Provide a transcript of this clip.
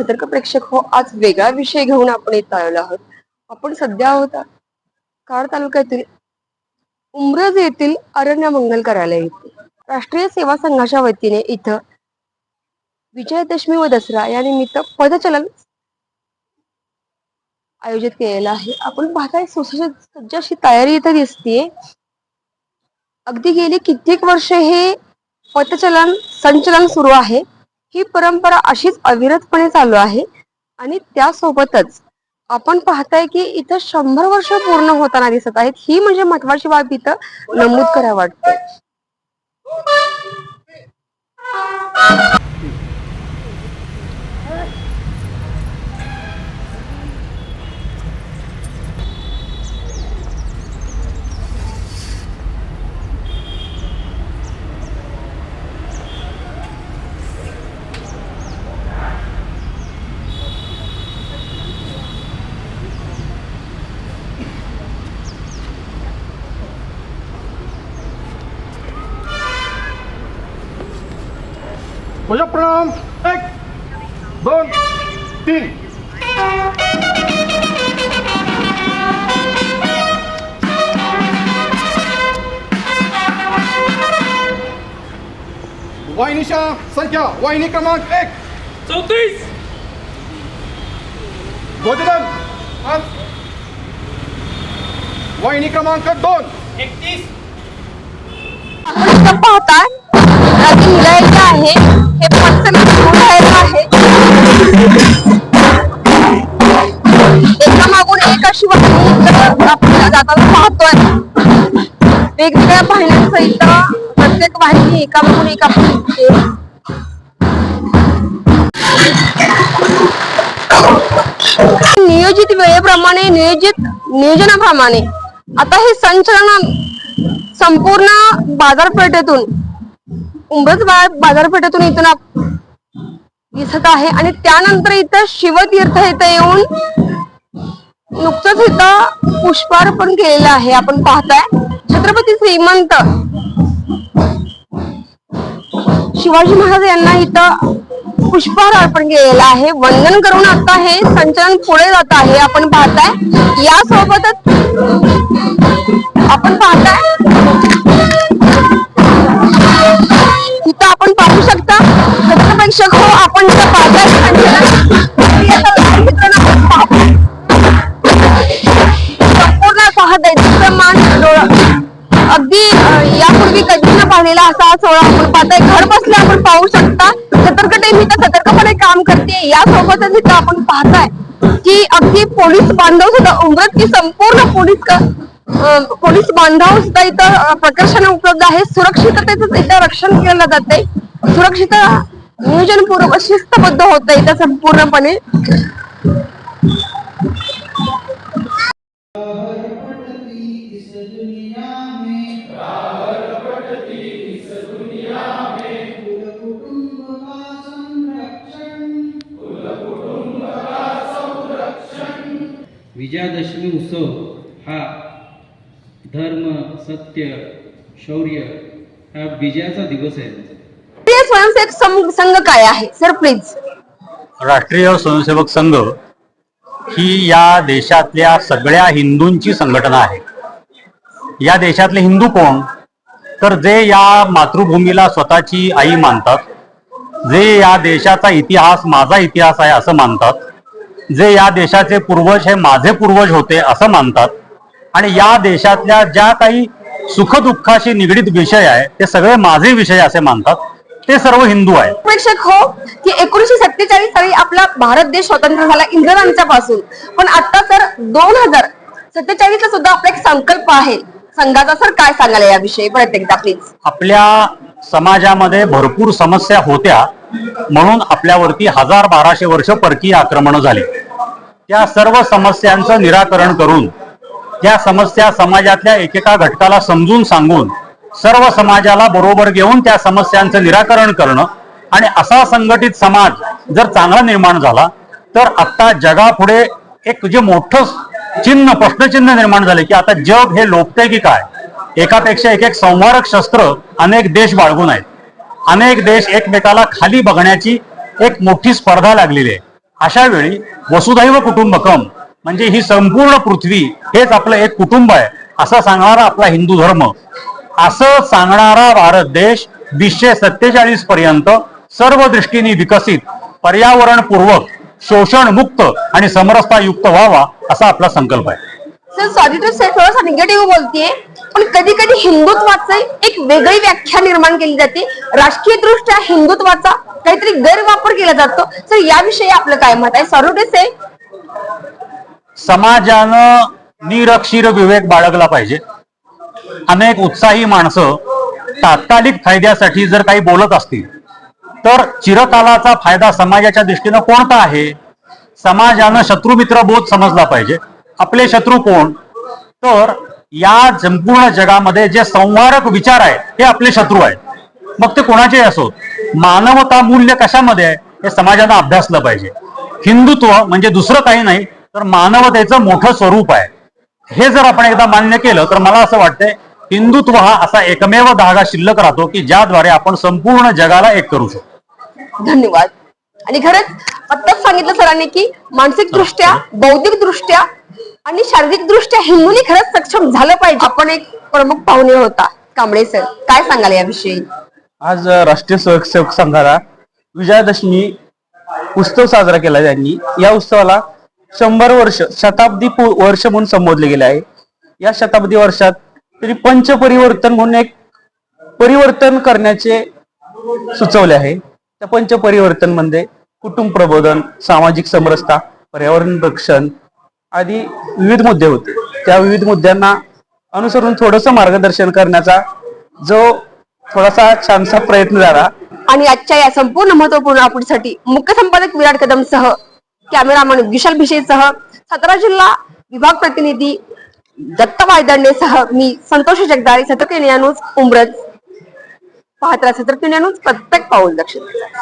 सतर्क प्रेक्षक हो आज वेगळा विषय घेऊन आपण इथं आलेलो आहोत. आपण सध्या आहोत कार तालुक्यातील उमरज येथील अरण्य मंगल कार्यालय येथे राष्ट्रीय सेवा संघाच्या वतीने इथं विजयादशमी व दसरा या निमित्त पदचलन आयोजित केलेलं आहे. आपण पाहताय सुसज्ज अशी तयारी इथं दिसतीये. अगदी गेली कित्येक वर्ष हे पथचलन संचलन सुरू आहे. ही परंपरा अशीच अविरतपणे चालू आहे. आणि त्यासोबतच आपण पाहताय की इथं शंभर वर्ष पूर्ण होताना दिसत आहेत. ही म्हणजे महत्वाची बाब इथं नमूद करावं वाटते पूजा प्रणाम एक दोन तीन वाहिनीच्या संख्या वाहिनी क्रमांक एक. चौतीस. आज वाहिनी क्रमांक दोन. एकतीस. आपण इथं आधी आहे. हे पथचलन सुरू आहे. एका मागून एक अशी वाहिनी आपल्याला जाताना पाहतोय. वेगवेगळ्या वाहिन्यांसहित प्रत्येक वाहिनी एका मागून एक आपण दिसते नियोजित वेळेप्रमाणे नियोजित नियोजनाप्रमाणे. आता हे संचलन संपूर्ण बाजारपेठेतून उमरज बाजारपेठेतून इथून दिसत आहे. आणि त्यानंतर इथं शिवतीर्थ इथं येऊन नुकतंच इथं पुष्पार्पण केलेलं आहे. आपण पाहताय. छत्रपती श्रीमंत शिवाजी महाराज यांना इथं पुष्पहार अर्पण केलेलं आहे. वंदन करून आता हे संचलन पुढे जात आहे. आपण पाहताय. यासोबतच आपण पाहताय असा सोहळा आपण पाहताय. घर बसल्या आपण पाहू शकता. सतर्क मी तर सतर्कपणे काम करते. यासोबतच इथं आपण पाहताय की अगदी पोलीस बांधव सुद्धा उमरत की संपूर्ण पोलीस पोलीस बांधव सुद्धा इथं अं, प्रकर्षाने उपलब्ध आहे. सुरक्षिततेच इथं रक्षण केलं जाते सुरक्षित नियोजनपूर्वक शिस्तबद्ध होत इथं संपूर्णपणे. दुनिया में. विजयादशमी उत्सव हा धर्म सत्य शौर्य हा विजयाचा दिवस आहे. राष्ट्रीय स्वयंसेवक सं- संघ काय आहे? सर प्लीज राष्ट्रीय स्वयंसेवक संघ ही या देशातल्या सगळ्या हिंदूंची संघटना आहे. या देशातले हिंदू कोण? तर जे या मातृभूमीला स्वतःची आई मानतात जे या देशाचा इतिहास माझा इतिहास आहे असं मानतात जे या देशाचे पूर्वज हे माझे पूर्वज होते असं मानतात. आणि या देशातल्या ज्या काही सुखदुःखाशी निगडीत विषय आहे ते सगळे माझे विषय असे मानतात. ते सर्व हिंदू आहेत. प्रेक्षक हो की एकोणीशे सत्तेचाळीस साली आपला भारत देश स्वतंत्र झाला इंग्रजांच्या पासून पण आता सर दोन हजार सत्तेचाळीस ला सुद्धा आपला एक संकल्प आहे. संघाचा सर काय सांगाल याविषयी? परत एकदा प्लीज आपल्या समाजामध्ये भरपूर समस्या होत्या. म्हणून आपल्यावरती हजार बाराशे वर्ष परकीय आक्रमण झाली. त्या सर्व समस्यांचं निराकरण करून त्या समस्या समाजातल्या एकेका घटकाला समजून सांगून सर्व समाजाला बरोबर घेऊन त्या समस्यांचं निराकरण करणं आणि असा संघटित समाज जर चांगला निर्माण झाला तर आता जगापुढे एक जे मोठं चिन्ह प्रश्नचिन्ह निर्माण झाले की आता जग हे लोपते की काय? एकापेक्षा एक एक संवारक शस्त्र अनेक देश बाळगून आहेत. अनेक देश एकमेकाला खाली बघण्याची एक मोठी स्पर्धा लागलेली आहे. अशा वेळी वसुधैव कुटुंबकम म्हणजे ही संपूर्ण पृथ्वी हेच आपलं एक कुटुंब आहे असं सांगणारा आपला हिंदू धर्म. असं सांगणारा भारत देश वीसशे सत्तेचाळीस पर्यंत सर्व दृष्टीने विकसित पर्यावरणपूर्वक शोषण मुक्त आणि समरसतायुक्त व्हावा असा आपला संकल्प आहे. सर सॉरी टू से थोडासा निगेटिव्ह बोलतीये. पण कधी कधी हिंदुत्वाचं एक वेगळी व्याख्या निर्माण केली जाते. राजकीय दृष्ट्या हिंदुत्वाचा काहीतरी गैरवापर केला जातो. तर याविषयी आपलं काय मत आहे? सॉरी आहे समाजानं निरक्षीर विवेक बाळगला पाहिजे. अनेक उत्साही माणसं तात्कालिक फायद्यासाठी जर काही बोलत असतील तर चिरकालाचा फायदा समाजाच्या दृष्टीनं कोणता आहे? समाजानं शत्रुमित्र बोध समजला पाहिजे. आपले शत्रू कोण? तर या संपूर्ण जगामध्ये जे संवारक विचार आहे हे आपले शत्रू आहेत. मग ते कोणाचे असोत मानवता मूल्य कशामध्ये आहे हे समाजानं अभ्यासलं पाहिजे. हिंदुत्व म्हणजे दुसरं काही नाही तर मानवतेचं मोठं स्वरूप आहे. हे जर आपण एकदा मान्य केलं तर मला असं वाटतंय हिंदुत्व हा असा एकमेव धागा शिल्लक राहतो की ज्याद्वारे आपण संपूर्ण जगाला एक करू शकतो. धन्यवाद. आणि खरंच आत्ताच सांगितलं सरांनी की मानसिक दृष्ट्या बौद्धिक दृष्ट्या आणि शारीरिक दृष्ट्या हिंदूंनी खरंच सक्षम झालं पाहिजे. आपण एक प्रमुख पाहुणे होता कांबळे सर. काय सांगाल याविषयी? आज राष्ट्रीय स्वयंसेवक संघाला विजयादशमी उत्सव साजरा केला त्यांनी. या उत्सवाला शंभर वर्ष शताब्दी पू- वर्ष म्हणून संबोधले गेले आहे. या शताब्दी वर्षात तरी पंचपरिवर्तन म्हणून एक परिवर्तन करण्याचे सुचवले आहे. त्या पंचपरिवर्तनमध्ये कुटुंब प्रबोधन सामाजिक समरसता पर्यावरण रक्षण आदी विविध मुद्दे होते. त्या विविध मुद्द्यांना अनुसरून थोडस मार्गदर्शन करण्याचा जो थोडासा छानसा प्रयत्न झाला. आणि आजच्या या संपूर्ण महत्त्वपूर्ण आपलीसाठी मुख्य संपादक विराट कदम सह कॅमेरामन विशाल भिशे सह सातारा जिल्हा विभाग प्रतिनिधी दत्त वायदंडे सह मी संतोष जगदाळे सतर्क न्यूज उमरज पाहत राहा सतर्क न्यूज प्रत्येक पाऊल दक्षिण